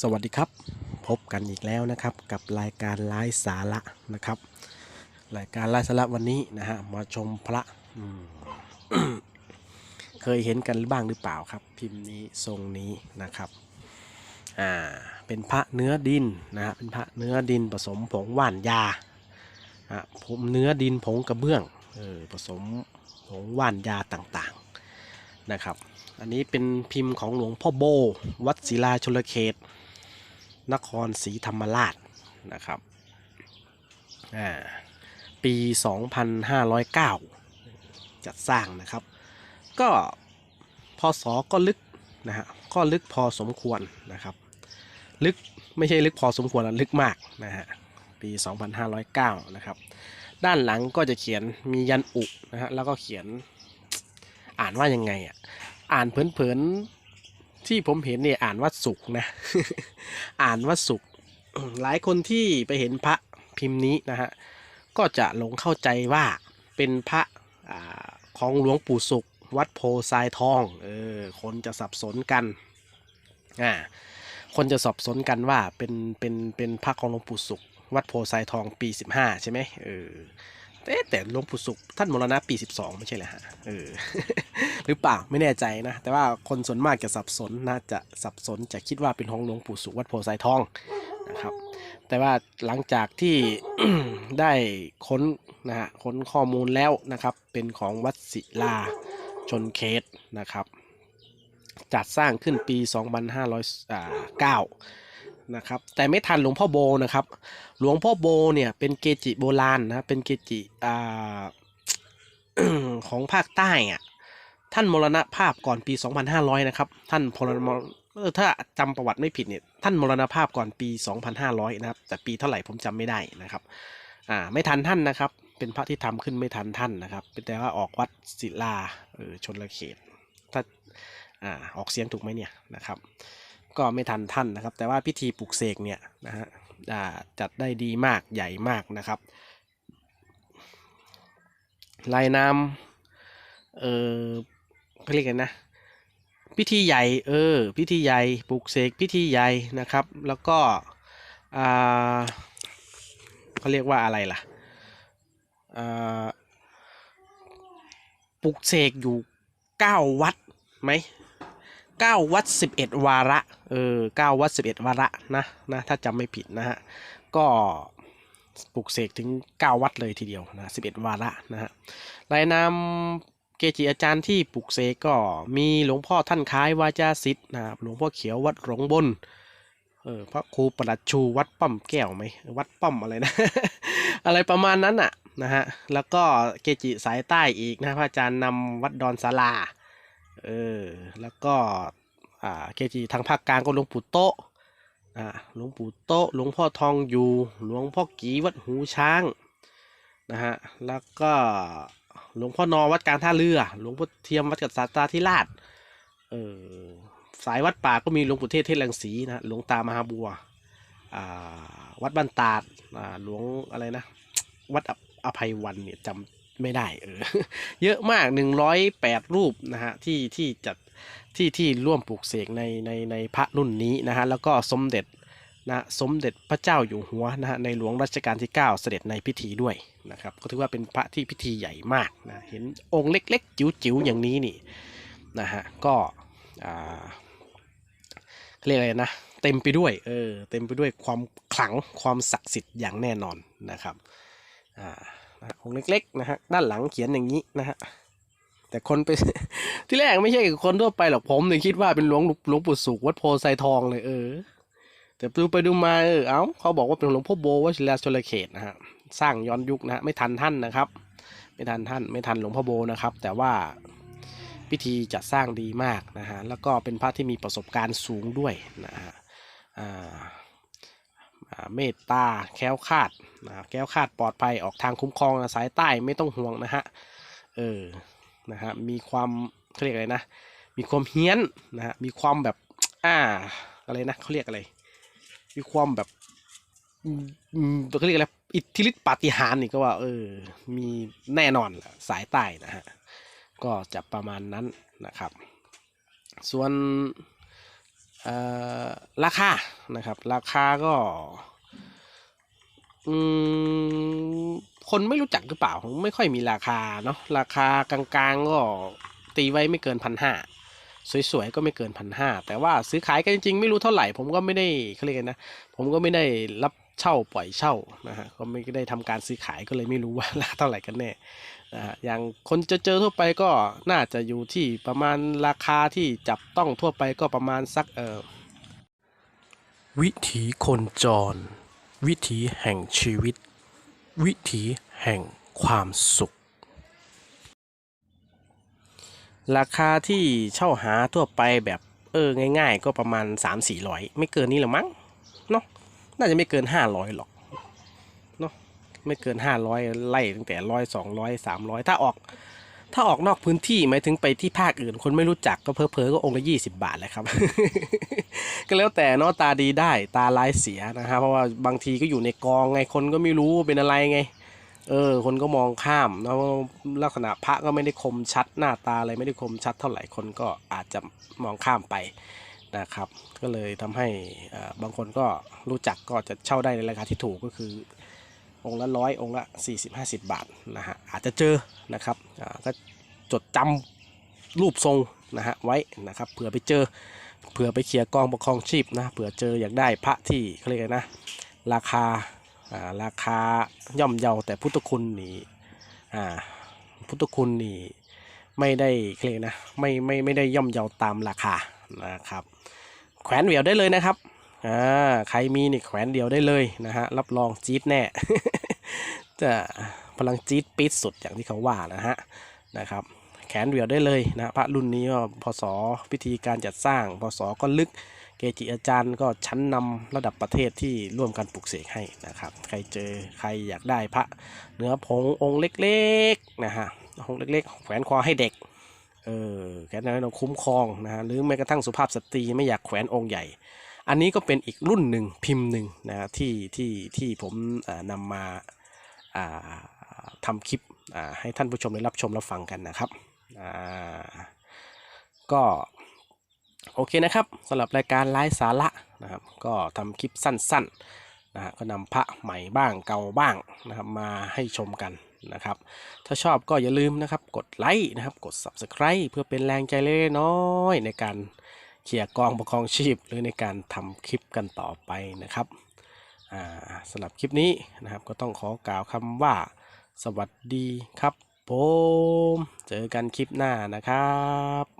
สวัสดีครับ พบกันอีกแล้วนะครับ กับรายการไลฟ์สาระนะครับ รายการไลฟ์สาระวันนี้นะฮะมาชมพระเคยเห็นกันบ้างหรือเปล่าครับ พิมพ์นี้ทรงนี้นะครับอ่าเป็นพระเนื้อดินนะฮะเป็นพระเนื้อดินผสมผงหว่านยาอะผมเนื้อดินผงกระเบื้องเออผสมผงหว่านยาต่างๆนะครับอันนี้เป็นพิมพ์ของหลวงพ่อโบ วัดศิลาชลเขต นครศรีธรรมราชนะครับอ่าปี 2509 จัดสร้างนะครับ ก็พศก็ลึกนะฮะก็ลึกพอสมควรนะครับ ลึกไม่ใช่ลึกพอสมควรลึกมากนะฮะปี 2509 นะครับ ด้านหลังก็จะเขียนมียันอุนะฮะแล้วก็เขียนอ่านว่ายังไงอะอ่านเผินๆ ที่ผมเห็นเนี่ยอ่านว่าสุกนะ อ่านว่าสุกหลายคนที่ไปเห็นพระพิมพ์นี้นะฮะก็จะหลงเข้าใจว่าเป็นพระอของหลวงปู่สุข วัดโพทรายทองเออคนจะสับสนกันอ่าคนจะสับสนกันว่าเป็นเป็นเป็นพระของหลวงปู่สุข วัดโพทรายทองปี 15 ใช่ไหมเออ แต่แต่หลวงปู่สุขท่านมรณะปี 12 ไม่ใช่เหรอฮะเออหรือเปล่าไม่แน่ใจนะ แต่ว่าคนส่วนมากจะสับสนน่าจะสับสนจะคิดว่าเป็นของหลวงปู่สุขวัดโพไซทองนะครับ แต่ว่าหลังจากที่ได้ค้นนะฮะค้นข้อมูลแล้วนะครับ เป็นของวัดศิลาชนเขตนะครับ จัดสร้างขึ้นปี 2509 นะครับ แต่ไม่ทันหลวงพ่อโบนะครับ หลวงพ่อโบเนี่ยเป็นเกจิโบราณนะเป็นเกจิอ่าของภาคใต้อะท่านมรณภาพก่อนปี 2500 นะครับ ท่านพลมอถ้าจำประวัติไม่ผิดเนี่ยท่านมรณภาพก่อนปี 2500 นะครับ แต่ปีเท่าไหร่ผมจำไม่ได้นะครับอ่าไม่ทันท่านนะครับ เป็นพระที่ทำขึ้นไม่ทันท่านนะครับ เป็นแต่ว่าออกวัดศิลาเออชนละเขตถ้าอ่าออกเสียงถูกไหมเนี่ยนะครับ ก็ไม่ทันท่านนะครับ แต่ว่าพิธีปลุกเสกเนี่ยนะฮะจัดได้ดีมากใหญ่มากนะครับลายน้ำเออเขาเรียกกันนะ พิธีใหญ่เออพิธีใหญ่ปลุกเสกพิธีใหญ่นะครับ แล้วก็อ่าเขาเรียกว่าอะไรล่ะอ่าปลุกเสกอยู่เก้าวัดไหมเก้าวัดสิบเอ็ดวาระ เออเก้าวัดสิบเอ็ดวาระนะนะถ้าจำไม่ผิดนะฮะก็ปลุกเสกถึงเก้าวัดเลยทีเดียวนะสิบเอ็ดวาระนะฮะรายนามเกจิอาจารย์ที่ปลุกเสกก็มีหลวงพ่อท่านคล้ายวาจาสิทธิ์นะครับหลวงพ่อเขียววัดหลงบนเออพระครูประหลัดชูวัดป้อมแก้วไหมวัดป้อมอะไรนะ อะไรประมาณนั้นอะนะฮะแล้วก็เกจิสายใต้อีกนะพระอาจารย์นำวัดดอนศาลาเออแล้วก็ อ่าเกจิทางภาคกลางก็หลวงปู่โตะอ่าหลวงปู่โตะหลวงพ่อทองอยู่หลวงพ่อกีวัดหูช้างนะฮะแล้วก็หลวงพ่อนอวัดกลางท่าเรือ หลวงพ่อเทียมวัดกัดสาตาธิราชเออสายวัดป่าก็มีหลวงปู่เทศเทศแรงศรีนะฮะหลวงตามหาบัวอ่าวัดบ้านตาดอ่าหลวงอะไรนะ วัดออภัยวันเนี่ยจำไม่ได้เออเยอะมากหนึ่งร้อยแปดรูปนะฮะที่ที่จัด ที่ที่ร่วมปลูกเสกในในในพระรุ่นนี้นะฮะแล้วก็สมเด็จนะสมเด็จพระเจ้าอยู่หัวนะฮะในหลวงรัชกาลที่ 9 เสด็จในพิธีด้วยนะครับก็ถือว่าเป็นพระที่พิธีใหญ่มากนะเห็นองค์เล็กๆ จิ๋วๆ อย่างนี้นี่นะฮะก็อ่าเรียกอะไรนะเต็มไปด้วยเออเต็มไปด้วยความขลังความศักดิ์สิทธิ์อย่างแน่นอนนะครับอ่าองค์เล็กๆนะฮะด้านหลังเขียนอย่างนี้นะฮะ แต่คนไป ที่แรกไม่ใช่คนทั่วไปหรอกผมเนี่ยคิดว่าเป็นหลวงหลวงปู่สุขวัดโพไซทองเลยเออ แต่ดูไปดูมาเออเอ้าเขาบอกว่าเป็นหลวงพ่อโบวชิราชลเขตนะฮะสร้างย้อนยุคนะฮะไม่ทันท่านนะครับ ไม่ทันท่าน ไม่ทันหลวงพ่อโบนะครับ แต่ว่าพิธีจัดสร้างดีมากนะฮะแล้วก็เป็นพระที่มีประสบการณ์สูงด้วยนะฮะอ่าเมตตาแค้วคาดนะแค้วคาดปลอดภัยออกทางคุ้มครองสายใต้ไม่ต้องห่วงนะฮะเออ นะฮะมีความเขาเรียกอะไรนะ มีความเฮี้ยนนะฮะมีความแบบอ่าอะไรนะเขาเรียกอะไร มีความแบบเขาเรียกอะไรอิทธิฤทธิปาฏิหาริย์นี่ก็ว่าเออมีแน่นอนสายใต้นะฮะก็จะประมาณนั้นนะครับ ส่วนออราคานะครับ ราคาก็อืม คนไม่รู้จักหรือเปล่าไม่ค่อยมีราคาเนาะราคากลางๆก็ตีไว้ไม่เกินพันห้าสวยๆ ก็ไม่เกินพันห้าแต่ว่าซื้อขายกันจริงๆ ไม่รู้เท่าไหร่ ผมก็ไม่ได้เขาเรียกนะ ผมก็ไม่ได้รับเช่าปล่อยเช่านะฮะก็ไม่ได้ทำการซื้อขายก็เลยไม่รู้ว่าราคาเท่าไหร่กันแน่นะฮะอย่างคนจะเจอทั่วไปก็น่าจะอยู่ที่ประมาณราคาที่จับต้องทั่วไปก็ประมาณสักเออวิถีคนจร วิถีแห่งชีวิต วิถีแห่งความสุข ราคาที่เช่าหาทั่วไปแบบเออง่าย ๆ ก็ประมาณ 3 4 0 0 ไม่เกินนี้หรอมั้งเนาะน่าจะไม่เกิน 500 หรอกเนาะไม่เกิน 500 ไล่ตั้งแต่ร้อยสองร้อยสามร้อยถ้าออก ถ้าออกนอกพื้นที่หมายถึงไปที่ภาคอื่น คนไม่รู้จักก็เพอเพอก็องค์ละ20บาทแหละครับ ก็แล้วแต่เนาะตาดีได้ตาร้ายเสียนะฮะเพราะว่าบางทีก็อยู่ในกองไงคนก็ไม่รู้เป็นอะไรไง เออ คนก็มองข้ามแล้วลักษณะพระก็ไม่ได้คมชัดหน้าตาอะไรไม่ได้คมชัดเท่าไหร่คนก็อาจจะมองข้ามไปนะครับ ก็เลยทำให้บางคนก็รู้จักก็จะเช่าได้ในราคาที่ถูกก็คือ องค์ละร้อยองค์ละ 40 50 บาทนะฮะ อาจจะเจอนะครับก็จดจำรูปทรงนะฮะไว้นะครับเผื่อไปเจอเผื่อไปเคลียร์กองประคองชีพนะเผื่อเจออยากได้พระที่เขาเรียกนะราคาราคาย่อมเยาแต่พุทธคุณนี่อ่าพุทธคุณนี่ไม่ได้เขาเรียกนะไม่ไม่ไม่ได้ย่อมเยาตามราคานะครับแขวนเหวียวได้เลยนะครับอ่าใครมีนี่แขวนเดียวได้เลยนะฮะรับรองจี๊ดแน่ จะพลังจี๊ดปิดสุดอย่างที่เขาว่านะฮะนะครับ แขนเหวียวได้เลยนะพระรุ่นนี้ก็พศพิธีการจัดสร้างพศก็ลึกเกจิอาจารย์ก็ชั้นนำระดับประเทศที่ร่วมกันปลุกเสกให้นะครับ ใครเจอใครอยากได้พระเนื้อผงองค์เล็กๆนะฮะองค์เล็กๆ แขวนคอให้เด็กเออแขวนให้เราคุ้มครองนะฮะหรือแม้กระทั่งสุภาพสตรีไม่อยากแขวนองค์ใหญ่ อันนี้ก็เป็นอีกรุ่นหนึ่งพิมพ์หนึ่งนะฮะที่ที่ที่ผมนำมาอ่า ทำคลิปให้ท่านผู้ชมได้รับชมรับฟังกันนะครับก็โอเคนะครับสำหรับรายการไลฟ์สาระนะครับก็ทำคลิปสั้นๆนะฮะก็นำพระใหม่บ้างเก่าบ้างนะครับมาให้ชมกันนะครับ ถ้าชอบก็อย่าลืมนะครับกดไลค์นะครับกด Subscribe เพื่อเป็นแรงใจเล็กน้อยในการเขี่ยร์กองประคองชีพ หรือในการทำคลิปกันต่อไปนะครับ สำหรับคลิปนี้นะครับก็ต้องขอกล่าวคำว่า สวัสดีครับผม เจอกันคลิปหน้านะครับ